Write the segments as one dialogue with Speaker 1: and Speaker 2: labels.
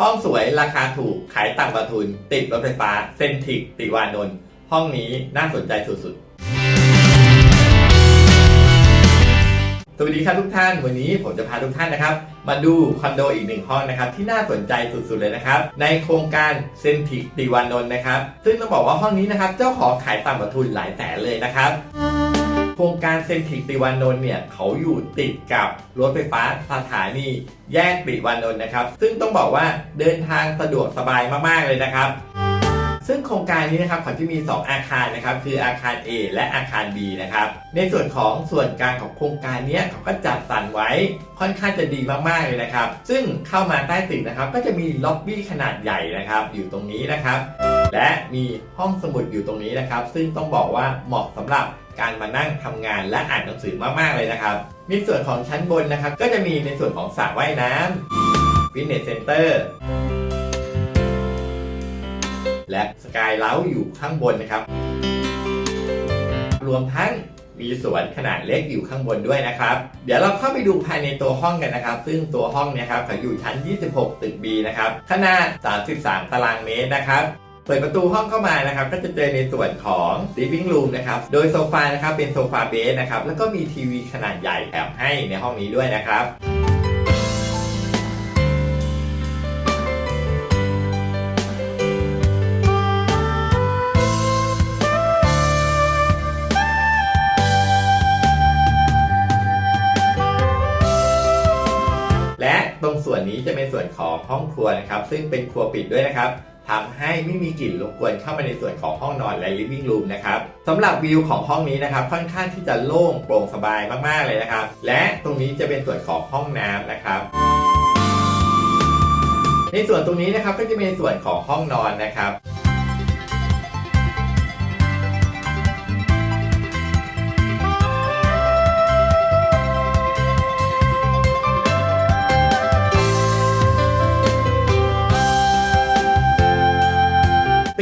Speaker 1: ห้องสวยราคาถูกขายต่ำกว่าทุน ติดรถไฟฟ้าเซนทิกติวานนท์ห้องนี้น่าสนใจสุดๆ สวัสดีครับทุกท่าน วันนี้ผมจะพาทุกท่านนะครับ มาดูคอนโดอีกหนึ่งห้องนะครับ ที่น่าสนใจสุดๆเลยนะครับ ในโครงการเซนทิกติวานนท์นะครับ ซึ่งต้องบอกว่าห้องนี้นะครับ เจ้าของขายต่ำกว่าทุนหลายแสนเลยนะครับ โครงการเซนทริกติวานนท์เนี่ยเขาอยู่ติดกับรถไฟฟ้าสถานีแยกติวานนท์นะครับ ซึ่งต้องบอกว่าเดินทางสะดวกสบายมากๆเลยนะครับ ซึ่งโครงการนี้นะครับเขาจะมี 2 อาคารนะครับคืออาคาร A และอาคาร B นะครับในส่วนของส่วนกลางของโครงการเนี้ยเขาก็จัดสรรไว้ค่อนข้างจะดีมากๆเลยนะครับ ซึ่งเข้ามาใต้ตึกนะครับก็จะมีล็อบบี้ขนาดใหญ่นะครับอยู่ตรงนี้นะครับ และมีห้องสมุดอยู่ตรงนี้นะครับ ซึ่งต้องบอกว่าเหมาะสำหรับการมานั่งทำงานและอ่านหนังสือมากๆเลยนะครับในส่วนของชั้นบนนะครับ ก็จะมีในส่วนของสระว่ายน้ำฟิตเนสเซ็นเตอร์ และสกายเล้าอยู่ข้างบนนะครับ รวมทั้งมีสวนขนาดเล็กอยู่ข้างบนด้วยนะครับ เดี๋ยวเราเข้าไปดูภายในตัวห้องกันนะครับ ซึ่งตัวห้องเนี่ยครับเขาอยู่ชั้น 26 ตึก B นะครับ ขนาด 33 ตารางเมตรนะครับ เปิดประตูห้องเข้ามานะครับ ก็จะเจอในส่วนของ living room นะครับ โดยโซฟานะครับเป็นโซฟาเบสนะครับ แล้วก็มีทีวีขนาดใหญ่แถมให้ในห้องนี้ด้วยนะครับ ตรงส่วนนี้จะเป็นส่วนของห้องครัวนะครับ ซึ่งเป็นครัวปิดด้วยนะครับทำให้ไม่มีกลิ่นรบกวนเข้ามาในส่วนของห้องนอนและ living room นะครับสำหรับวิวของห้องนี้นะครับ ค่อนข้างที่จะโล่งโปร่งสบายมากๆเลยนะครับ และตรงนี้จะเป็นส่วนของห้องน้ำนะครับ ในส่วนตรงนี้นะครับก็จะเป็นส่วนของห้องนอนนะครับ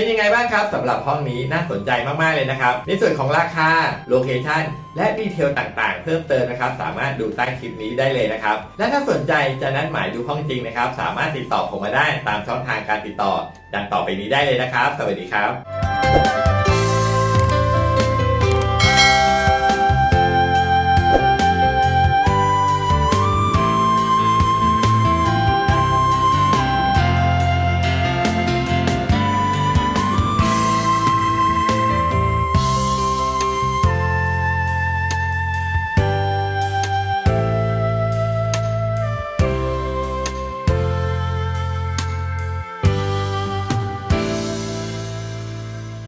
Speaker 1: เป็นยังไงบ้างครับสำหรับห้องนี้น่าสนใจมากๆเลยนะครับในส่วนของราคาโลเคชันและดีเทลต่างๆ เพิ่มเติมนะครับ สามารถดูใต้คลิปนี้ได้เลยนะครับ และถ้าสนใจจะนัดหมายดูห้องจริงนะครับ สามารถติดต่อผมมาได้ตามช่องทางการติดต่อ ดังต่อไปนี้ได้เลยนะครับ สวัสดีครับ